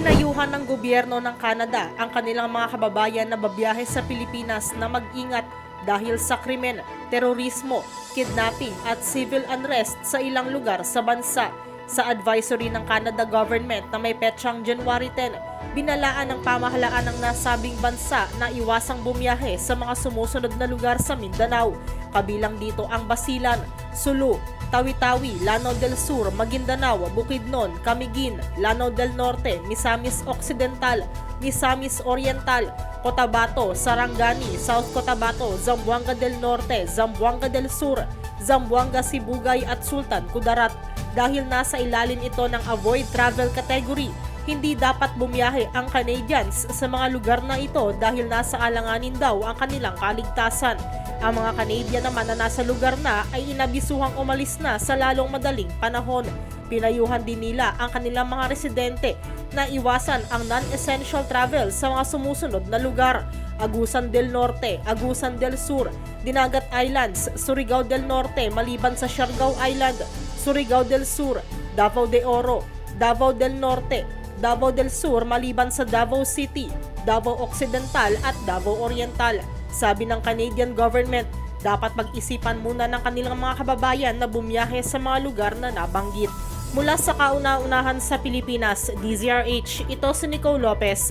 Pinayuhan ng gobyerno ng Canada ang kanilang mga kababayan na babiyahe sa Pilipinas na mag-ingat dahil sa krimen, terorismo, kidnapping at civil unrest sa ilang lugar sa bansa. Sa advisory ng Canada government na may petsang January 10, binalaan ng pamahalaan ng nasabing bansa na iwasang bumiyahe sa mga sumusunod na lugar sa Mindanao. Kabilang dito ang Basilan, Sulu, Tawi-Tawi, Lanao del Sur, Maguindanao, Bukidnon, Camiguin, Lanao del Norte, Misamis Occidental, Misamis Oriental, Cotabato, Sarangani, South Cotabato, Zamboanga del Norte, Zamboanga del Sur, Zamboanga Sibugay at Sultan Kudarat. Dahil nasa ilalim ito ng avoid travel category, hindi dapat bumiyahe ang Canadians sa mga lugar na ito dahil nasa alanganin daw ang kanilang kaligtasan. Ang mga Canadian naman na nasa lugar na ay inabisuhang umalis na sa lalong madaling panahon. Pinayuhan din nila ang kanilang mga residente na iwasan ang non-essential travel sa mga sumusunod na lugar. Agusan del Norte, Agusan del Sur, Dinagat Islands, Surigao del Norte maliban sa Siargao Island, Surigao del Sur, Davao de Oro, Davao del Norte, Davao del Sur maliban sa Davao City, Davao Occidental at Davao Oriental. Sabi ng Canadian government, dapat mag-isipan muna ng kanilang mga kababayan na bumiyahe sa mga lugar na nabanggit. Mula sa kauna-unahan sa Pilipinas, DZRH, ito si Nicole Lopez.